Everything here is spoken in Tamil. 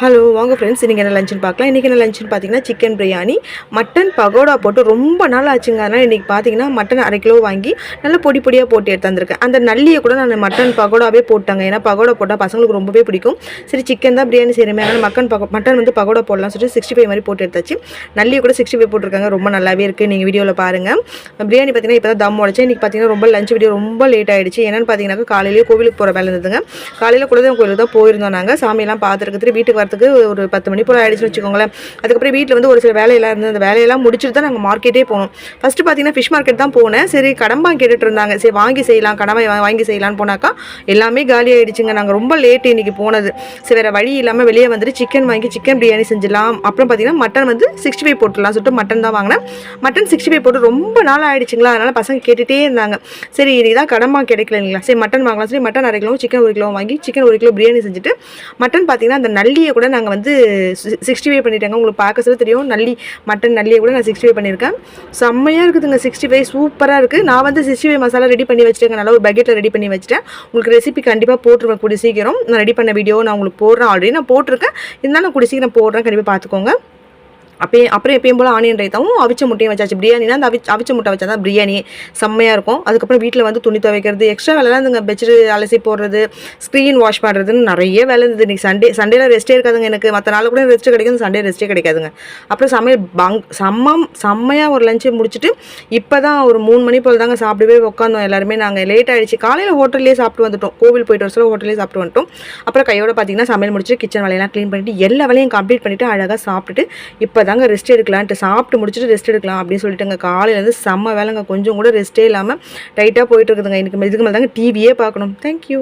ஹலோ வாங்க ஃப்ரெண்ட்ஸ் இன்றைக்கி என்ன லஞ்சுன்னு பார்க்கலாம். இன்றைக்கி என்ன லஞ்சுன்னு பார்த்தீங்கன்னா சிக்கன் பிரியாணி மட்டன் பகோடா போட்டு ரொம்ப நாள் ஆச்சுங்க. அதனால் இன்றைக்கி பார்த்தீங்கன்னா மட்டன் அரை கிலோ வாங்கி நல்லா பொடி பொடியாக போட்டு எடுத்து வந்திருக்கேன் அந்த நல்லியை கூட நான் மட்டன் பகோடாவே போட்டாங்க. ஏன்னா பகோடா போட்டால் பசங்களுக்கு ரொம்பவே பிடிக்கும். சரி சிக்கன் தான் பிரியாணி செய்கிறமே அதனால் மக்கன் பகோ மட்டன் வந்து பகோடா போடலாம் சொல்லிட்டு சிக்ஸ்டி ஃபைவ் மாதிரி போட்டு எடுத்தாச்சு. நல்லியை கூட சிக்ஸ்டி ஃபைவ் போட்டிருக்காங்க. ரொம்ப நல்லாவே இருக்குது நீங்கள் வீடியோவில் பாருங்கள் பிரியாணி பார்த்தீங்கன்னா இப்போ தான் தம் உடச்சேன் இன்றைக்கி பார்த்தீங்கன்னா ரொம்ப லஞ்ச் வீடியோ ரொம்ப லேட் ஆகிடுச்சு என்னென்னு பார்த்தீங்கன்னா காலையிலேயே கோவிலுக்கு போகிற வேலை இருந்ததுங்க. காலையில் குலதெய்வம் கோயிலுக்கு தான் போயிருந்தோம் நாங்கள் சாமியெல்லாம் பார்த்துருக்குறது வீட்டுக்கு வரத்துக்கு ஒரு பத்து மணி போல் ஆயிடுச்சுன்னு வச்சுக்கோங்களேன். அதுக்கப்புறம் வீட்டில் வந்து ஒரு சில வேலையெல்லாம் இருந்தது அந்த வேலையெல்லாம் முடிச்சுட்டு தான் நாங்கள் மார்க்கெட்டே போனோம். ஃபஸ்ட்டு பார்த்தீங்கன்னா ஃபிஷ் மார்க்கெட் தான் போனேன். சரி கடம்பா கேட்டுட்டு இருந்தாங்க. சரி வாங்கி செய்யலாம் கடமை வாங்கி செய்யலாம்னு போனாக்கா எல்லாமே காலி ஆகிடுச்சுங்க நாங்கள் ரொம்ப லேட் இன்னைக்கு போனது. சரி வேறு வழி இல்லாமல் வெளியே வந்துட்டு சிக்கன் வாங்கி சிக்கன் பிரியாணி செஞ்சிடலாம். அப்புறம் பார்த்தீங்கன்னா மட்டன் வந்து சிக்ஸ்டி ஃபைவ் போட்டுடலாம் சொல்லிட்டு மட்டன் தான் வாங்கினேன். மட்டன் சிக்ஸ்டி ஃபைவ் போட்டு ரொம்ப நாள் ஆகிடுச்சிங்களா அதனால் பசங்க கேட்டுகிட்டே இருந்தாங்க. சரி இன்றைக்கி தான் கடம்பா கிடைக்கலங்களா சரி மட்டன் வாங்கலாம். சரி மட்டன் அரை கிலோ சிக்கன் ஒரு கிலோ வாங்கி சிக்கன் ஒரு கிலோ பிரியாணி செஞ்சுட்டு மட்டன் பார்த்தீங்கன்னா அந்த நல்லியை கூட நாங்கள் வந்து சிக்ஸ்டி ஃபைவ் பண்ணிட்டாங்க. உங்களுக்கு பார்க்க சொல்ல தெரியும். நல்லி மட்டன் நல்லியை கூட நான் சிக்ஸ்டி ஃபைவ் பண்ணியிருக்கேன் செம்மையாக இருக்குதுங்க. சிக்ஸ்டி ஃபைவ் சூப்பராக இருக்குது நான் வந்து சிக்ஸ்டி ஃபைவ் மசாலா ரெடி பண்ணி வச்சுட்டேங்க. நல்லா ஒரு பக்கெட்டில் ரெடி பண்ணி வச்சுட்டேன். உங்களுக்கு ரெசிபி கண்டிப்பாக போட்டுருவேன் கூடிய சீக்கிரம். நான் ரெடி பண்ண வீடியோ நான் உங்களுக்கு போடுறேன் ஆல்ரெடி நான் போட்டிருக்கேன். இருந்தாலும் கூடிய சீக்கிரம் போடுறேன். கண்டிப்பாக பார்த்துக்கோங்க. அப்பயே அப்புறம் எப்பயும் போல் ஆனியன் ரைத்தாவும் அவிச்ச முட்டையும் வச்சாச்சு. பிரியாணினா அந்த அவிச்ச அவிச்ச முட்டை வச்சா தான் பிரியாணி செம்மையாக இருக்கும். அதுக்கப்புறம் வீட்டில் வந்து துணி துவைக்கிறது எக்ஸ்ட்ரா வேலைலாம் இந்த பெட்ஷீட் அலசி போடுறது ஸ்க்ரீன் வாஷ் பண்ணுறதுன்னு நிறைய வேலை இருந்தது. இன்றைக்கி சண்டே சண்டேல ரெஸ்ட்டே இருக்காதுங்க எனக்கு. மற்ற நாள் கூட ரெஸ்ட்டு கிடைக்கும். சண்டே ரெஸ்ட்டே கிடைக்காதுங்க. அப்புறம் சமையல் பங் செம்மம் செம்மையாக ஒரு லஞ்சு முடிச்சுட்டு இப்போ தான் ஒரு மூணு மணி போல் தாங்க சாப்பிடவே உட்காந்தோம் எல்லாருமே. நாங்கள் லேட் ஆகிடுச்சு காலையில் ஹோட்டல்லே சாப்பிட்டு வந்துட்டோம். கோவில் போயிட்டு வர சொல்ல ஹோட்டல்லேயே சாப்பிட்டு வந்துட்டோம். அப்புறம் கையோட பார்த்தீங்கன்னா சமையல் முடிச்சுட்டு கிச்சன் வேலையெல்லாம் க்ளீன் பண்ணிட்டு எல்லா வேலையும் கம்ப்ளீட் பண்ணிவிட்டு அழகாக சாப்பிட்டுட்டு இப்போ தாங்க ரெஸ்ட் எடுக்கலான்ட்டு சாப்பிட்டு முடிச்சுட்டு ரெஸ்ட் எடுக்கலாம் அப்படின்னு சொல்லிட்டுங்க. காலையிலேருந்து செம்ம வேலைங்க. கொஞ்சம் கூட ரெஸ்ட்டே இல்லாமல் டைட்டாக போயிட்டு இருக்குதுங்க. எனக்கு இதுக்கு மேலே தாங்க டிவியே பார்க்கணும். தேங்க்யூ